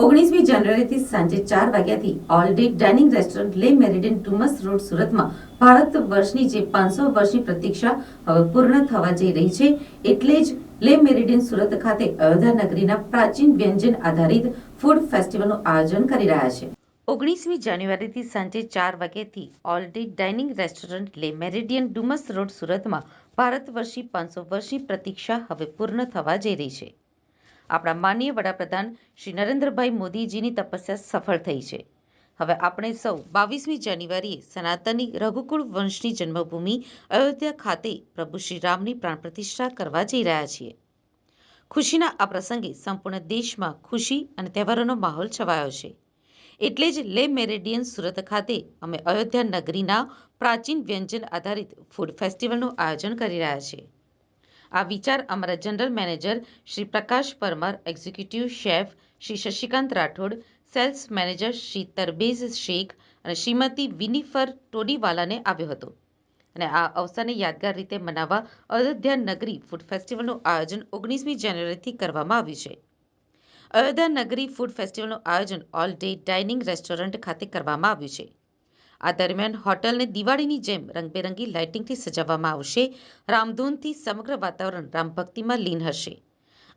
ઓગણીસમી જાન્યુઆરીથી સાંજે ચાર વાગ્યાથી all day dining restaurant Le Meridien Dumas road સુરતમાં ભારત વર્ષની જે પાંચસો વર્ષની પ્રતીક્ષા હવે પૂર્ણ થવા જઈ રહી છે, એટલે જ લે મેરિડિયન સુરત ખાતે અયોધ્યા નગરીના પ્રાચીન વ્યંજન આધારિત ફૂડ ફેસ્ટિવલનું આયોજન કરી રહ્યા છે. ઓગણીસમી જાન્યુઆરીથી સાંજે ચાર વાગ્યાથી all day dining restaurant Le Meridien Dumas road સુરતમાં ભારત વર્ષી પાંચસો વર્ષની પ્રતીક્ષા હવે પૂર્ણ થવા જઈ રહી છે. આપણા માનનીય વડાપ્રધાન શ્રી નરેન્દ્રભાઈ મોદીજીની તપસ્યા સફળ થઈ છે. હવે આપણે સૌ બાવીસમી જાન્યુઆરીએ સનાતની રઘુકુળ વંશની જન્મભૂમિ અયોધ્યા ખાતે પ્રભુ શ્રી રામની પ્રાણ પ્રતિષ્ઠા કરવા જઈ રહ્યા છીએ. ખુશીના આ પ્રસંગે સંપૂર્ણ દેશમાં ખુશી અને તહેવારોનો માહોલ છવાયો છે. એટલે જ લે મેરેડિયન સુરત ખાતે અમે અયોધ્યા નગરીના પ્રાચીન વ્યંજન આધારિત ફૂડ ફેસ્ટિવલનું આયોજન કરી રહ્યા છીએ. આ વિચાર અમારા general manager Shri Prakash Parmar executive chef Shri Shashikant Rathod sales manager Shri Tabrez Shaikh અને શ્રીમતી વિનીફર ટોડીવાલાને આવ્યો હતો. અને આ અવસરને યાદગાર રીતે મનાવવા અયોધ્યા નગરી ફૂડ ફેસ્ટિવલનું આયોજન ઓગણીસમી જાન્યુઆરીથી કરવામાં આવ્યું છે. અયોધ્યા નગરી ફૂડ ફેસ્ટિવલનું આયોજન ઓલ ડે ડાઇનિંગ રેસ્ટોરન્ટ ખાતે કરવામાં આવ્યું છે. આ દરમિયાન હોટલને દિવાળીની જેમ રંગબેરંગી લાઇટિંગથી સજાવવામાં આવશે રામધૂનથી સમગ્ર વાતાવરણ રામભક્તિમાં લીન હશે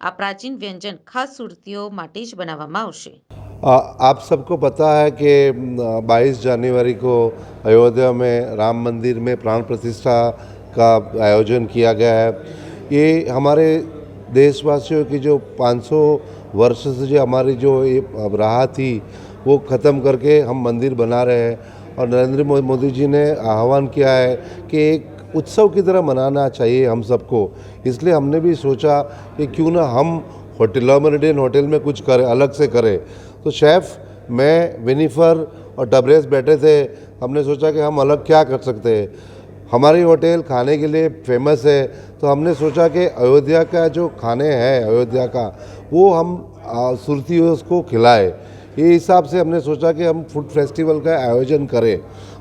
આ પ્રાચીન વ્યંજન ખાસ સુરતીઓ માટે જ બનાવવામાં આવશે आ- आप सबको पता है कि बाईस जनवरी को अयोध्या में राम मंदिर में प्राण प्रतिष्ठा का आयोजन किया गया है ये हमारे देशवासियों की जो 500 वर्ष से जो हमारी जो ये राह थी वो ख़त्म करके हम मंदिर बना रहे हैं और नरेंद्र मोदी जी ने आह्वान किया है कि एक उत्सव की तरह मनाना चाहिए हम सबको। इसलिए हमने भी सोचा कि क्यों ना हम होटल मेरिडियन होटल में कुछ करें, अलग से करें। तो शेफ़, मैं, विनीफर और डबरेस बैठे थे। हमने सोचा कि हम अलग क्या कर सकते हैं। हमारी होटल खाने के लिए फ़ेमस है। तो हमने सोचा कि अयोध्या का जो खाने हैं, अयोध्या का, वो हम सुरती उसको खिलाए। ये हिसाब से हमने सोचा कि हम फूड फेस्टिवल का आयोजन करें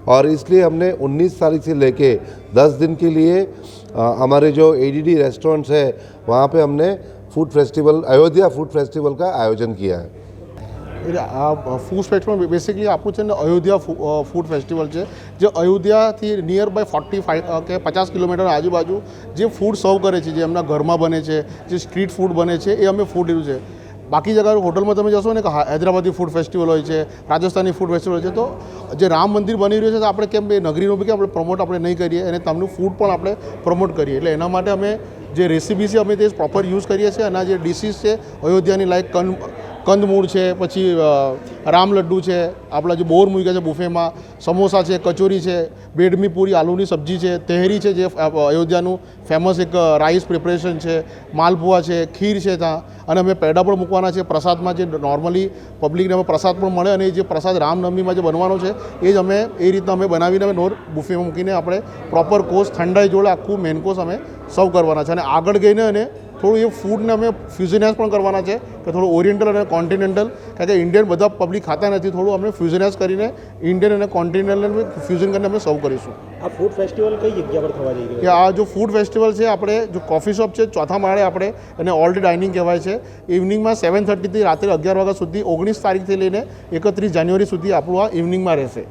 और इसलिए हमने 19 तारीख से लेके 10 दिन के लिए आ, हमारे जो एडीडी रेस्टोरेंट्स है वहाँ पे हमने food festival Ayodhya food festival का आयोजन किया है એટલે આ ફૂડ ફેસ્ટિવલ બેસિકલી આપણું છે ને અયોધ્યા ફૂ- અ, ફૂડ ફેસ્ટિવલ છે જે અયોધ્યાથી નિયર બાય ફોર્ટી ફાઈવ કે પચાસ કિલોમીટર આજુબાજુ જે ફૂડ સર્વ કરે છે જે એમના ઘરમાં બને છે જે સ્ટ્રીટ ફૂડ બને છે એ અમે ફૂડ લીધું છે બાકી જગ્યાએ હોટલમાં તમે જશો ને કે હૈદરાબાદી ફૂડ ફેસ્ટિવલ હોય છે રાજસ્થાની ફૂડ ફેસ્ટિવલ હોય છે, તો જે રામ મંદિર બની રહ્યું છે, તો આપણે કેમ એ નગરીનું બી કે આપણે પ્રમોટ આપણે નહીં કરીએ અને તમનું ફૂડ પણ આપણે પ્રમોટ કરીએ. એટલે એના માટે અમે જે રેસીપી છે, અમે તે પ્રોપર યુઝ કરીએ છીએ અને જે ડિશિસ છે, અયોધ્યાની લાઈક કન કંદમૂળ છે, પછી રામલડ્ડુ રામ લડ્ડુ છે, આપણા જે બોર મૂક્યા છે બુફેમાં, સમોસા છે, કચોરી છે, બેડમી પૂરી, આલુની સબ્જી છે, તહેરી છે જે અયોધ્યાનું ફેમસ એક રાઈસ પ્રિપરેશન છે, માલપુઆ છે, ખીર છે ત્યાં, અને અમે પેડા પણ મૂકવાના છે, પ્રસાદમાં જે નોર્મલી પબ્લિકને અમે પ્રસાદ પણ મળે અને જે પ્રસાદ રામનવમીમાં જે બનવાનો છે, એ જ અમે, એ રીતના અમે બનાવીને અમે નોર બુફેમાં મૂકીને આપણે પ્રોપર કોર્સ ઠંડાઈ જોડે આખું મેન કોર્સ અમે સર્વ કરવાના છે. અને આગળ ગઈને અને થોડું એ ફૂડને અમે ફ્યુઝનાઇઝ પણ કરવાના છે કે થોડું ઓરિએન્ટલ અને કોન્ટિનેન્ટલ કારણ કે ઇન્ડિયન બધા પબ્લિક ખાતા નથી થોડું અમે ફ્યુઝનાઇઝ કરીને ઇન્ડિયન અને કોન્ટિનેન્ટલ ફ્યુઝન કરીને અમે સર્વ કરીશું. આ ફૂડ ફેસ્ટિવલ કઈ જગ્યા પર થવા જઈ કે છે આ જો ફૂડ ફેસ્ટિવલ છે આપણે જો કોફી શોપ છે ચોથા માળે આપણે એને ઓલ્ડ ડાઇનિંગ કહેવાય છે. ઇવનિંગમાં સેવન થર્ટીથી રાત્રે અગિયાર વાગ્યા સુધી ઓગણીસ તારીખથી લઈને એકત્રીસ જાન્યુઆરી સુધી આપણું આ ઇવનિંગમાં રહેશે.